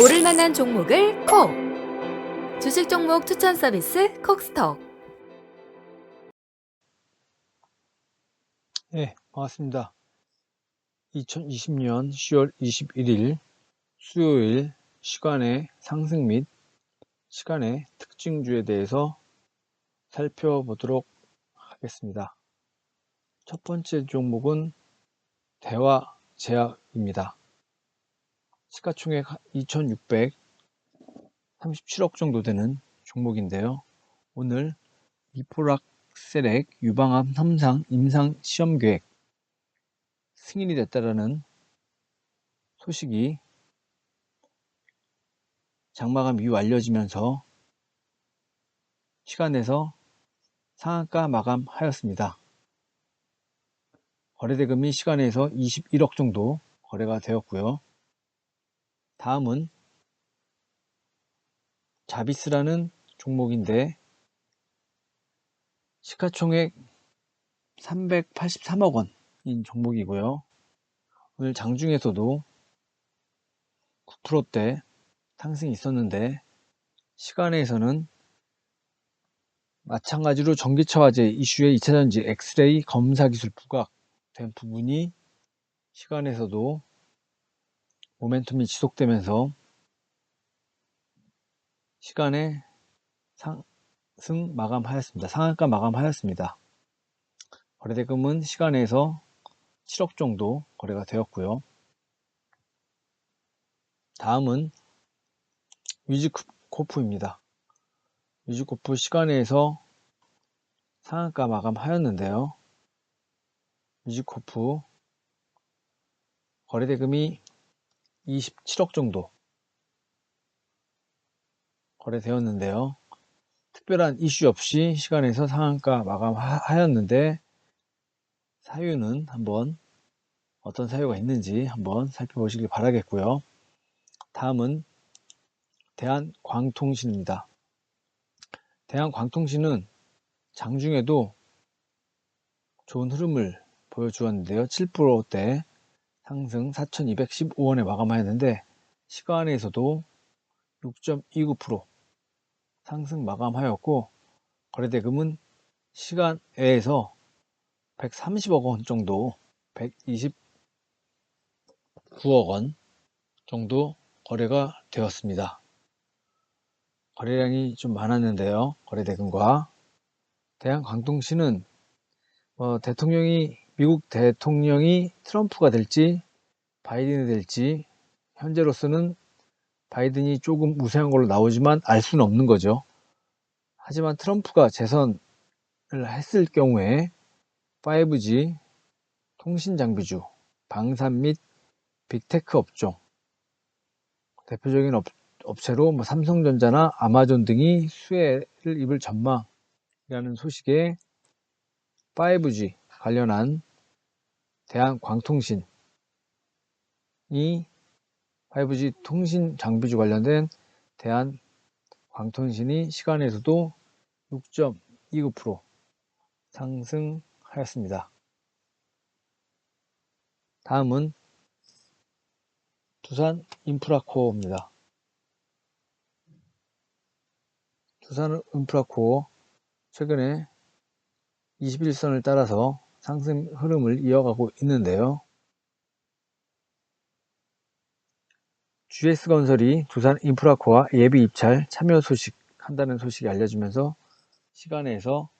오를 만한 종목을 콕! 주식 종목 추천 서비스 콕스톡. 네, 반갑습니다. 2020년 10월 21일 수요일 시간의 상승 및 시간의 특징주에 대해서 살펴보도록 하겠습니다. 첫 번째 종목은 대화 제약입니다. 시가총액 2,637억 정도 되는 종목인데요. 오늘 미포락셀액 유방암 3상 임상 시험 계획 승인이 됐다라는 소식이 장마감 이후 알려지면서 시간에서 상한가 마감하였습니다. 거래대금이 시간에서 21억 정도 거래가 되었고요. 다음은 자비스라는 종목인데 시가총액 383억 원인 종목이고요. 오늘 장중에서도 9%대 상승이 있었는데 시간에서는 마찬가지로 전기차 화재 이슈의 2차전지 엑스레이 검사 기술 부각 된 부분이 시간에서도 모멘텀이 지속되면서 시간에 상승 마감하였습니다. 상한가 마감하였습니다. 거래대금은 시간에서 7억 정도 거래가 되었고요. 다음은 위즈코프입니다. 위즈코프 시간에서 상한가 마감하였는데요. 위즈코프 거래대금이 27억 정도 거래되었는데요. 특별한 이슈 없이 시간에서 상한가 마감하였는데 사유는 한번 어떤 사유가 있는지 한번 살펴보시길 바라겠고요. 다음은 대한광통신입니다. 대한광통신은 장중에도 좋은 흐름을 보여주었는데요. 7%대 상승 4,215원에 마감하였는데 시간에서도 6.29% 상승 마감하였고 거래대금은 시간에서 130억 원 정도 129억 원 정도 거래가 되었습니다. 거래량이 좀 많았는데요. 거래대금과 대한광통신은 어, 대통령이 미국 대통령이 트럼프가 될지 바이든이 될지 현재로서는 바이든이 조금 우세한 걸로 나오지만 알 수는 없는 거죠. 하지만 트럼프가 재선을 했을 경우에 5G 통신 장비주, 방산 및 빅테크 업종 대표적인 업, 업체로 뭐 삼성전자나 아마존 등이 수혜를 입을 전망이라는 소식에 5G 관련한 대한광통신이 5G 통신 장비주 관련된 대한광통신이 시간에서도 6.29% 상승하였습니다. 다음은 두산 인프라코어입니다. 두산 인프라코어 최근에 21선을 따라서 상승 흐름을 이어가고 있는데요. GS건설이 두산 인프라코어 예비 입찰 참여 소식 한다는 소식이 알려지면서 시간에서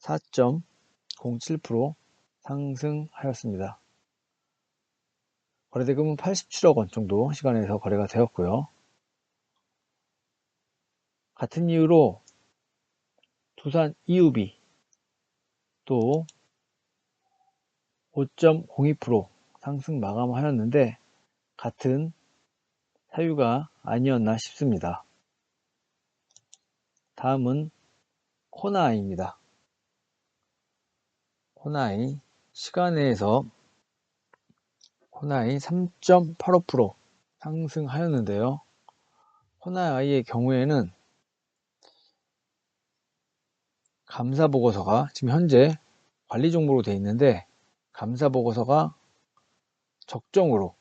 4.07% 상승하였습니다. 거래대금은 87억 원 정도 시간에서 거래가 되었고요. 같은 이유로 두산 이우비 또 5.02% 상승 마감하였는데 같은 사유가 아니었나 싶습니다. 다음은 코나아이입니다. 코나아이 시간에서 코나아이 3.85% 상승하였는데요. 코나아이의 경우에는 감사 보고서가 지금 현재 관리 종목으로 되어 있는데 감사 보고서가 적정으로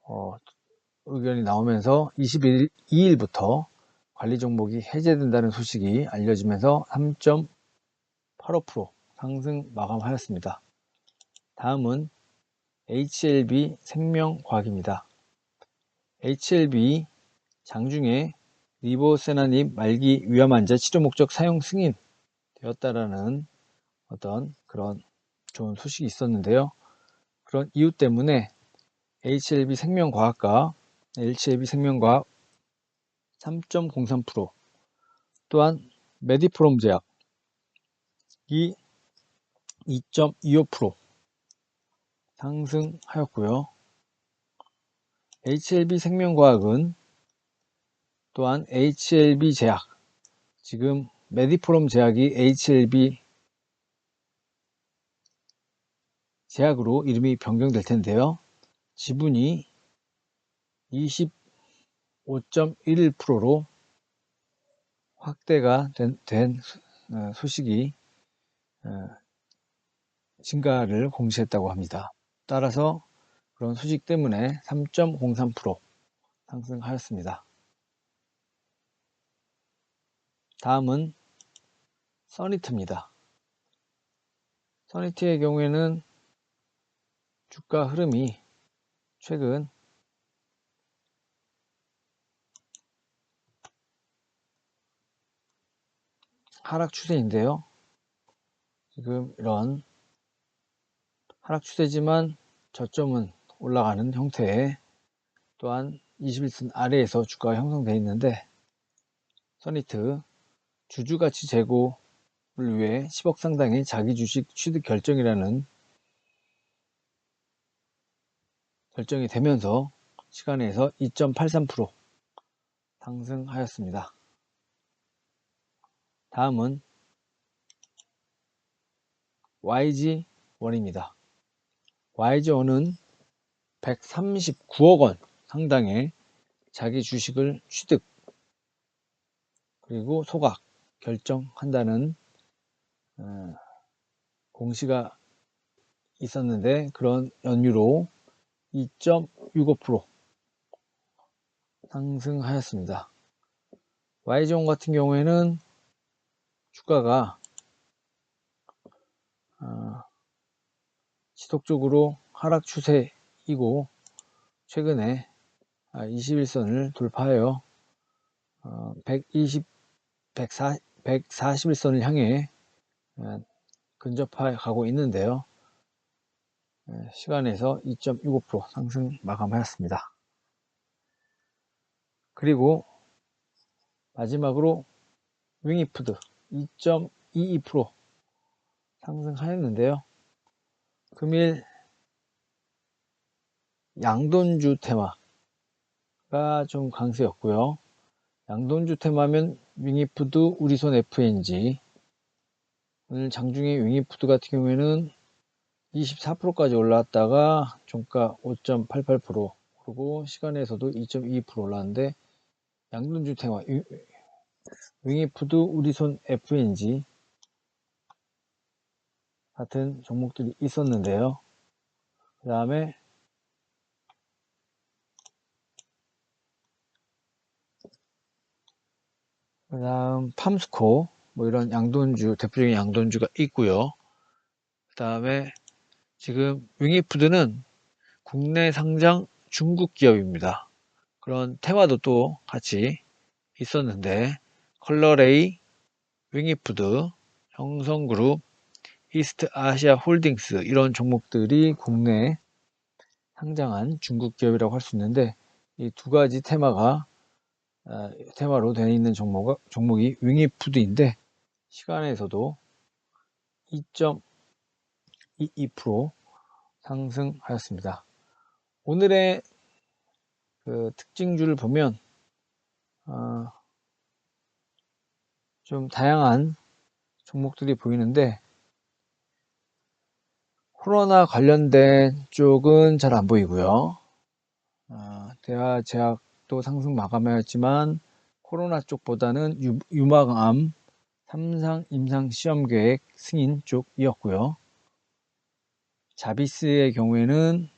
어, 의견이 나오면서 22일부터 관리 종목이 해제된다는 소식이 알려지면서 3.85% 상승 마감하였습니다. 다음은 HLB 생명과학입니다. HLB 장중에 리보세나닙 말기 위암 환자 치료 목적 사용 승인 되었다라는 어떤 그런 좋은 소식이 있었는데요. 그런 이유 때문에 HLB 생명과학과 HLB 생명과학 3.03% 또한 메디프롬 제약 이 2.25% 상승하였고요. HLB 생명과학은 또한 HLB 제약 지금 메디프롬 제약이 HLB 제약으로 이름이 변경될 텐데요. 지분이 25.11%로 확대가 된, 된 어, 소식이 어, 증가를 공시했다고 합니다. 따라서 그런 소식 때문에 3.03% 상승하였습니다. 다음은 써니트입니다. 써니트의 경우에는 주가 흐름이 최근 하락 추세인데요. 지금 이런 하락 추세지만 저점은 올라가는 형태의 또한 21선 아래에서 주가가 형성되어 있는데 써니트 주주가치 제고를 위해 10억 상당의 자기 주식 취득 결정이라는 결정이 되면서 시간에서 2.83% 상승하였습니다. 다음은 YG1입니다. YG1은 139억 원 상당의 자기 주식을 취득 그리고 소각 결정한다는 어, 공시가 있었는데 그런 연유로 2.65% 상승하였습니다. YG원 같은 경우에는 주가가 어, 지속적으로 하락 추세이고 최근에 21선을 돌파하여 120, 140, 141선을 향해 어, 근접해 가고 있는데요. 시간에서 2.65% 상승 마감하였습니다. 그리고 마지막으로 윙이푸드 2.22% 상승하였는데요. 금일 양돈주 테마가 좀 강세였고요. 양돈주 테마면 윙이푸드, 우리손 FNG 오늘 장중에 윙이푸드 같은 경우에는 24%까지 올라왔다가 종가 5.88% 그리고 시간에서도 2.22% 올랐는데 테마 윙이푸드, 우리손 FNG 같은 종목들이 있었는데요. 그 다음에 그 다음 팜스코 뭐 이런 양돈주 대표적인 양돈주가 있고요. 그 다음에 지금 윙이푸드는 국내 상장 중국 기업입니다. 그런 테마도 또 같이 있었는데 컬러레이, 윙이푸드, 형성그룹, 이스트 아시아 홀딩스 이런 종목들이 국내 상장한 중국 기업이라고 할 수 있는데 이 두 가지 테마가 아, 테마로 되어 있는 종목, 종목이 윙이푸드인데 시간에서도 2.22% 상승하였습니다. 오늘의 그 특징주를 보면 어, 좀 다양한 종목들이 보이는데 코로나 관련된 쪽은 잘 안 보이고요. 어, 대하제약도 상승 마감하였지만 코로나 쪽보다는 유, 유망암 3상 임상 시험 계획 승인 쪽이었고요. 자비스의 경우에는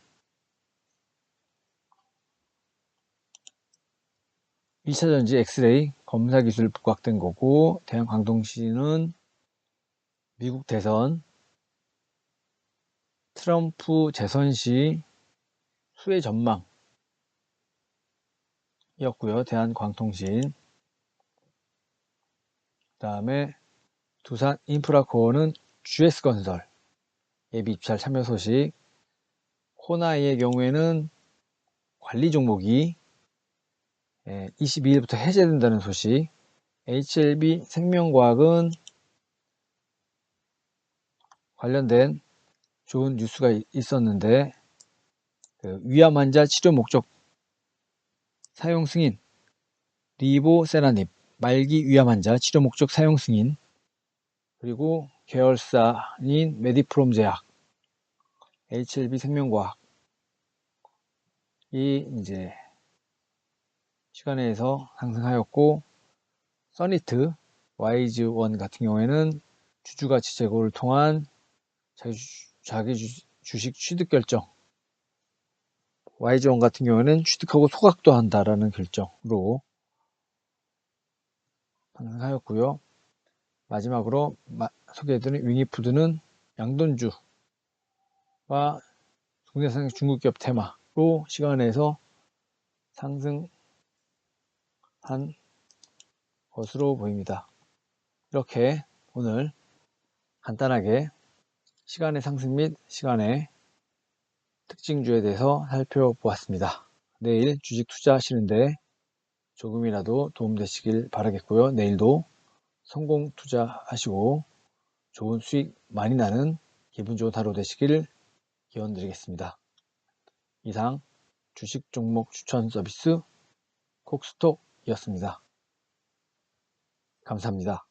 1차 전지 엑스레이 검사 기술 부각된 거고 대한 광동시는 미국 대선 트럼프 재선 시 수혜 전망이었고요. 대한광통신 그 다음에 두산 인프라코어는 GS건설 예비 입찰 참여 소식. 호나이의 경우에는 관리 종목이 22일부터 해제된다는 소식. HLB 생명과학은 관련된 좋은 뉴스가 이- 있었는데 그 위암 환자 치료 목적 사용 승인. 리보세라닙 말기 위암 환자 치료 목적 사용 승인 그리고 계열사인 메디프롬 제약 HLB 생명과학 이 이제 시간에서 상승하였고 써니트 와이즈원 같은 경우에는 주주가치 제고를 통한 자기, 주, 주식 취득 결정 YG원 같은 경우에는 취득하고 소각도 한다라는 결정으로 상승하였고요. 마지막으로 마- 소개해드린 윙이푸드는 양돈주와 국내상 중국기업 테마로 시간에서 상승한 것으로 보입니다. 이렇게 오늘 간단하게 시간의 상승 및 시간의 특징주에 대해서 살펴보았습니다. 내일 주식 투자하시는데 조금이라도 도움되시길 바라겠고요. 내일도 성공 투자하시고 좋은 수익 많이 나는 기분 좋은 하루 되시길 기원드리겠습니다. 이상 주식 종목 추천 서비스 콕스톡이었습니다. 감사합니다.